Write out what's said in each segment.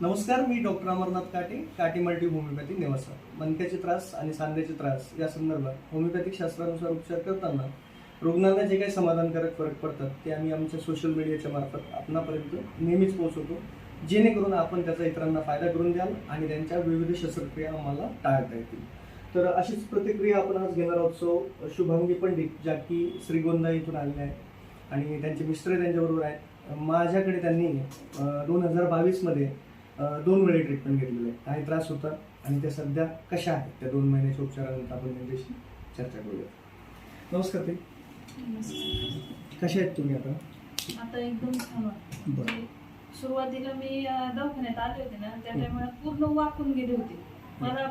नमस्कार मी डॉक्टर अमरनाथ काटे काटे मल्टी होमिओपॅथी नेवासा. मनक्याचे त्रास आणि सांध्याचे त्रास या संदर्भात होमिओपॅथिक शास्त्रानुसार उपचार करताना रुग्णांना जे काही समाधानकारक फरक पडतात ते आम्ही आमच्या सोशल मीडियाच्या मार्फत आपणापर्यंत नेहमीच पोहोचवतो. जेणेकरून आपण त्याचा इतरांना फायदा करून द्याल आणि त्यांच्या विविध शस्त्रक्रिया आम्हाला टाळता येतील. तर अशीच प्रतिक्रिया आपण आज घेणार आहोत. सो शुभांगी पंडित ज्या की श्रीगोंदा इथून आलेल्या आहेत आणि त्यांचे मिस्टर त्यांच्याबरोबर आहेत. माझ्याकडे त्यांनी दोन हजार बावीसमध्ये दोन वेळे ट्रीटमेंट घेतलेले आहे काही त्रास होता आणि त्या सध्या कशा आहेत? त्या दोन महिन्याच्या उपचारानंतर आपण त्यांच्याशी चर्चा करूया नमस्कार ते कशा आहेत तुम्ही आता? आता एकदम छान बरं. म्हणजे सुरुवातीला मी दवाखान्यात आले होते ना त्या टायमाला पूर्ण वाकून गेले होते. मला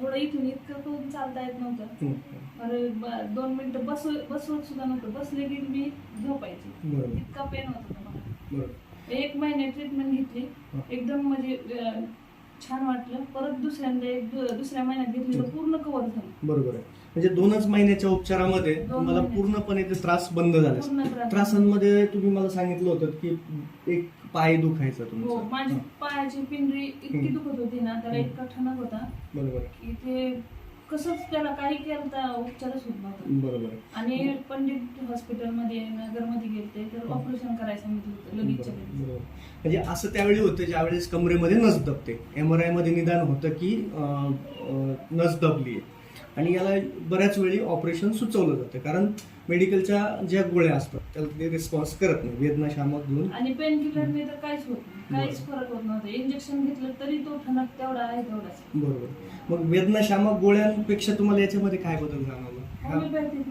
थोडं इथून इतकं करून चालता येत नव्हतं. ब- दोन मिनिटं बस बसवत सुद्धा नव्हतं. बसले की मी झोपायची. इतका पेन होत मला. एक महिने ट्रीटमेंट घेतली. एकदम म्हणजे छान वाटलं परत दुसऱ्यांदा एक दुसऱ्या महिन्यात घेतली तर. पूर्ण कव्हर झालं बरोबर आहे म्हणजे दोनच महिन्याच्या उपचारामध्ये दोन तुम्हाला महिन्याचे. पूर्णपणे ते त्रास बंद झाले पूर्ण त्रास. त्रासांमध्ये तुम्ही मला सांगितलं होतं की एक पाय दुखायचा हो तुमचा माझी. पायाची पिंजरी इतकी. दुखत होती ना त्याला. इतका ठणक होता बरोबर की ते कसंच त्याला काही केलं उपचारच होत नव्हता बरोबर आणि पंडित हॉस्पिटलमध्ये नगरमध्ये गेलते तर. ऑपरेशन करायला सांगितलं होतं लगेचच्या लगेच. बरोबर. म्हणजे असं त्यावेळी होतं ज्यावेळेस कमरेमध्ये नस दबते एम आर आयमध्ये निदान होतं की अं, अं, नस दबली आहे आणि याला बऱ्याच वेळी ऑपरेशन सुचवलं जातं. कारण मेडिकलच्या ज्या गोळ्या असतात त्याला ते रिस्पॉन्स करत नाही. वेदनाशामक घेऊन आणि पेन किलरने तर काहीच होत नाही. काहीच. फरक होत नव्हतं. इंजेक्शन घेतलं तरी तो ठणक तेवढा आहे तेवढाच बरोबर. मग वेदनाशामक गोळ्यांपेक्षा तुम्हाला याच्यामध्ये काय बदल जाणवला? हा?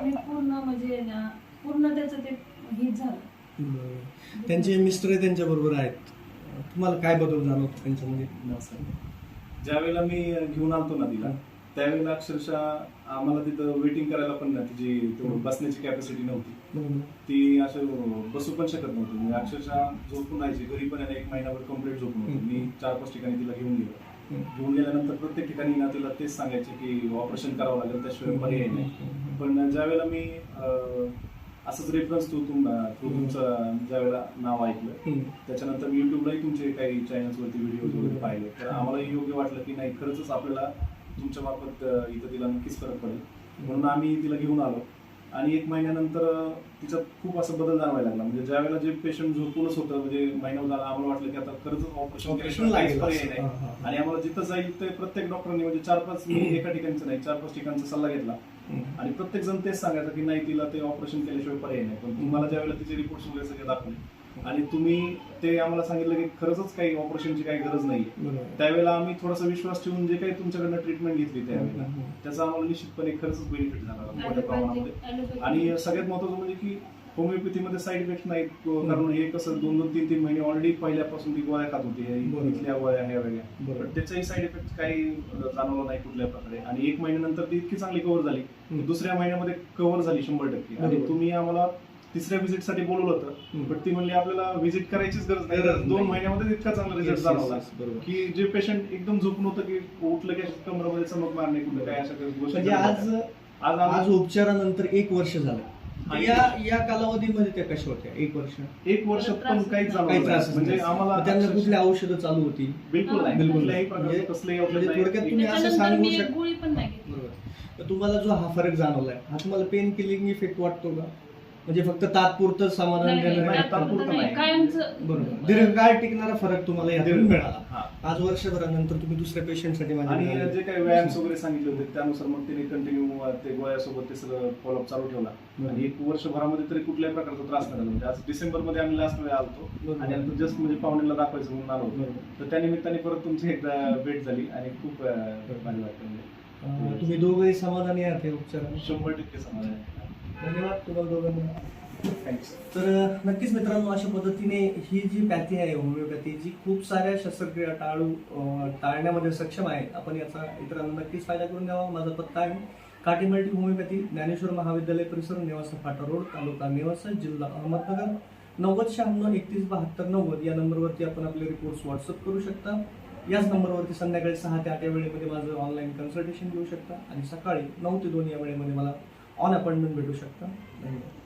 मी पूर्ण म्हणजे ना, पूर्ण त्याचं ते हिट झालं. त्यांचे मिस्टर त्यांच्या बरोबर आहेत. तुम्हाला काय बदल जाणवतो त्यांच्यामध्ये? नमस्कार ज्यावेळेला मी घेऊन आलतो ना तिला त्यावेळेला अक्षरशः आम्हाला तिथं वेटिंग करायला पण नाही तिची तो बसण्याची कॅपॅसिटी नव्हती. ती असं बसू पण शकत नव्हती. म्हणजे अक्षरशः झोपून राहायची घरी पण एक महिनाभर कंप्लीट झोपून होती. मी चार पाच ठिकाणी तिला घेऊन गेलो. घेऊन गेल्यानंतर प्रत्येक ठिकाणी ना तिला तेच सांगायचे की ऑपरेशन करावं लागेल त्याशिवाय पर्याय नाही. पण ज्यावेळेला मी असंच रेफरन्स थ्रू तुम थ्रू तुमचं ज्यावेळेला नाव ऐकलं. त्याच्यानंतर मी युट्यूबलाही तुमचे काही चॅनल्सवरती व्हिडिओज वगैरे पाहिले. तर आम्हाला योग्य वाटलं की नाही खरंच आपल्याला तुमच्या मार्फत अं, इथं तिला नक्कीच फरक पडेल म्हणून आम्ही तिला घेऊन आलो आणि एक महिन्यानंतर तिच्यात खूप असं बदल जाणवायला लागला म्हणजे ज्यावेळेला जे पेशंट झोपूनच होतं म्हणजे महिना झाला आम्हाला वाटलं की आता खरंच ऑपरेशन. नाही. आणि आम्हाला जिथं जाईल ते प्रत्येक डॉक्टरांनी म्हणजे चार पाच मी एका ठिकाणचं नाही चार पाच ठिकाणचा सल्ला घेतला. आणि प्रत्येक जण तेच सांगायचं की नाही तिला ते ऑपरेशन केल्याशिवाय पर्याय नाही पण तुम्हाला ज्यावेळेला तिचे रिपोर्ट्स वगैरे सगळे दाखवले आणि तुम्ही ते आम्हाला सांगितलं की खरंच काही ऑपरेशनची काही गरज नाही. त्यावेळेला आम्ही थोडासा विश्वास ठेवून जे काही तुमच्याकडनं ट्रीटमेंट घेतली त्यावेळेला. त्याचा आम्हाला निश्चितपणे खरंच बेनिफिट झाला मोठ्या प्रमाणामध्ये आणि सगळ्यात महत्वाचं म्हणजे की होमिओपॅथीमध्ये साईड इफेक्ट नाहीत कारण हे कसं दोन दोन तीन तीन महिने ऑलरेडी पहिल्यापासून ती गोळ्या खात होती. इथल्या गोळ्या ह्या वेगळ्या त्याचाही साईड इफेक्ट काही जाणवला नाही कुठल्या प्रकारे आणि एक महिन्यानंतर ती इतकी चांगली कव्हर झाली. दुसऱ्या महिन्यामध्ये कव्हर झाली शंभर टक्के आणि. तुम्ही आम्हाला तिसऱ्या व्हिजिटसाठी बोलवलं. होतं. पण ती म्हणली आपल्याला व्हिजिट करायचीच गरज नाही. दोन. महिन्यामध्ये इतका चांगला रिझल्ट जाणवला. की जे पेशंट एकदम झोपून होतं की उठलं की कमरामध्ये चमक मारणे कुठलं काय अशा काही गोष्टी म्हणजे आज आज आज उपचारानंतर एक वर्ष झालं. या या कालावधीमध्ये त्या कशा होत्या? एक वर्ष? एक वर्ष पण काहीच म्हणजे आम्हाला त्यांना कुठल्या औषधं चालू होती? बिलकुल नाही. बिलकुल नाही. म्हणजे- म्हणजे. थोडक्यात तुम्ही असं सांगू मी एक शक- गोळी पण नाही घेतली. बरोबर. तर तुम्हाला जो हा फरक जाणवलाय हा तुम्हाला पेन किलिंग इफेक्ट वाटतो का? म्हणजे फक्त तात्पुरतं समाधान नाही, देणारं नाही, आहे? तात्पुरतं नाही, नाही. कायमचं बरोबर दीर्घकाळ टिकणारा फरक तुम्हाला यातून दीर्घ- मिळाला हा. आज वर्षभरानंतर तुम्ही दुसऱ्या पेशंटसाठी आणि जे काही व्यायाम वगैरे सांगितले होते त्यानुसार मग त्यांनी कंटिन्यू ते गोळ्यासोबत ते सगळं फॉलोअप चालू ठेवला. आणि एक वर्षभरामध्ये तरी कुठल्याही प्रकारचा त्रास नाही झाला म्हणजे आज डिसेंबरमध्ये आम्ही लास्ट वेळा आलतो बरोबर. आणि आता जस्ट म्हणजे पाहुण्याला दाखवायचं म्हणून आलो होतो. तर त्या निमित्ताने परत तुमची एकदा भेट झाली आणि खूप अं, भारी वाटतं म्हणजे तुम्ही दोघंही समाधानी आहात या उपचाराने शंभर टक्के समाधान आहे धन्यवाद तुम्हाला दोघांना. थँक्स तर नक्कीच मित्रांनो अशा पद्धतीने ही जी पॅथी आहे होमिओपॅथी जी खूप साऱ्या शस्त्रक्रिया टाळू टाळण्यामध्ये सक्षम आहे आपण याचा इतरांना नक्कीच फायदा करून द्यावा माझा पत्ता आहे काटी मल्टी होमिओपॅथी ज्ञानेश्वर महाविद्यालय परिसर नेवासा फाटा रोड तालुका नेवासा जिल्हा अहमदनगर. नव्वद शहाण्णव एकतीस बहात्तर नव्वद या नंबरवरती आपण आपले रिपोर्ट्स व्हॉट्सअप करू शकता. याच नंबरवरती संध्याकाळी सहा ते आठ या वेळेमध्ये माझं ऑनलाईन कन्सल्टेशन घेऊ शकता. आणि सकाळी नऊ ते दोन या वेळेमध्ये मला ऑन अपॉइंटमेंट भेटू शकता. धन्यवाद.